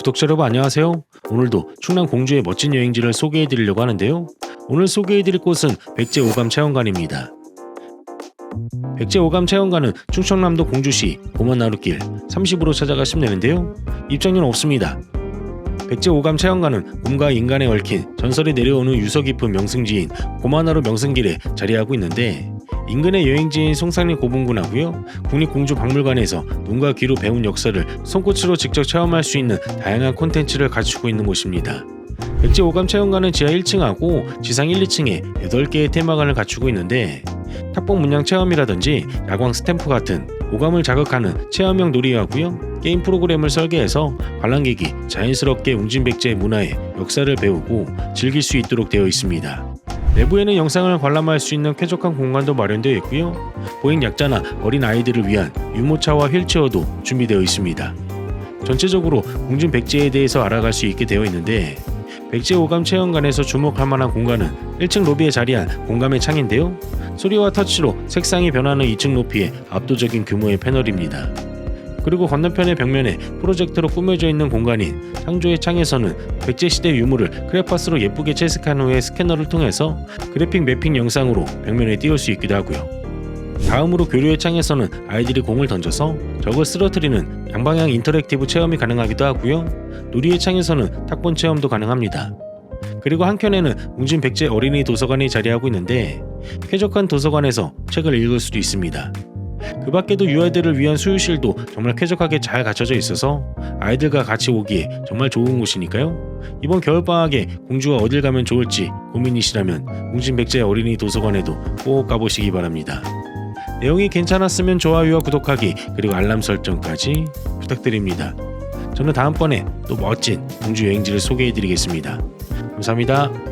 구독자 여러분 안녕하세요. 오늘도 충남 공주의 멋진 여행지를 소개해 드리려고 하는데요. 오늘 소개해 드릴 곳은 백제 오감 체험관입니다. 백제 오감 체험관은 충청남도 공주시 고만나루길 30으로 찾아가 시면 되는데요. 입장료는 없습니다. 백제 오감 체험관은 곰과 인간에 얽힌 전설이 내려오는 유서 깊은 명승지인 고만나루 명승길에 자리하고 있는데 인근의 여행지인 송산리 고분군하고요 국립공주박물관에서 눈과 귀로 배운 역사를 손끝으로 직접 체험할 수 있는 다양한 콘텐츠를 갖추고 있는 곳입니다. 백제 오감 체험관은 지하 1층하고 지상 1, 2층에 8개의 테마관을 갖추고 있는데 탁봉 문양 체험이라든지 야광 스탬프 같은 오감을 자극하는 체험형 놀이하고요 게임 프로그램을 설계해서 관람객이 자연스럽게 웅진백제의 문화의 역사를 배우고 즐길 수 있도록 되어 있습니다. 내부에는 영상을 관람할 수 있는 쾌적한 공간도 마련되어 있고요. 보행 약자나 어린 아이들을 위한 유모차와 휠체어도 준비되어 있습니다. 전체적으로 공진 백제에 대해서 알아갈 수 있게 되어 있는데 백제 오감 체험관에서 주목할 만한 공간은 1층 로비에 자리한 공감의 창인데요. 소리와 터치로 색상이 변하는 2층 높이의 압도적인 규모의 패널입니다. 그리고 건너편의 벽면에 프로젝터로 꾸며져 있는 공간인 창조의 창에서는 백제시대 유물을 크레파스로 예쁘게 채색한 후에 스캐너를 통해서 그래픽 매핑 영상으로 벽면에 띄울 수 있기도 하고요. 다음으로 교류의 창에서는 아이들이 공을 던져서 적을 쓰러뜨리는 양방향 인터랙티브 체험이 가능하기도 하고요. 누리의 창에서는 탁본 체험도 가능합니다. 그리고 한켠에는 웅진 백제 어린이 도서관이 자리하고 있는데 쾌적한 도서관에서 책을 읽을 수도 있습니다. 그 밖에도 유아들을 위한 수유실도 정말 쾌적하게 잘 갖춰져 있어서 아이들과 같이 오기에 정말 좋은 곳이니까요. 이번 겨울방학에 공주가 어딜 가면 좋을지 고민이시라면 웅진백제 어린이 도서관에도 꼭 가보시기 바랍니다. 내용이 괜찮았으면 좋아요와 구독하기 그리고 알람 설정까지 부탁드립니다. 저는 다음번에 또 멋진 공주 여행지를 소개해드리겠습니다. 감사합니다.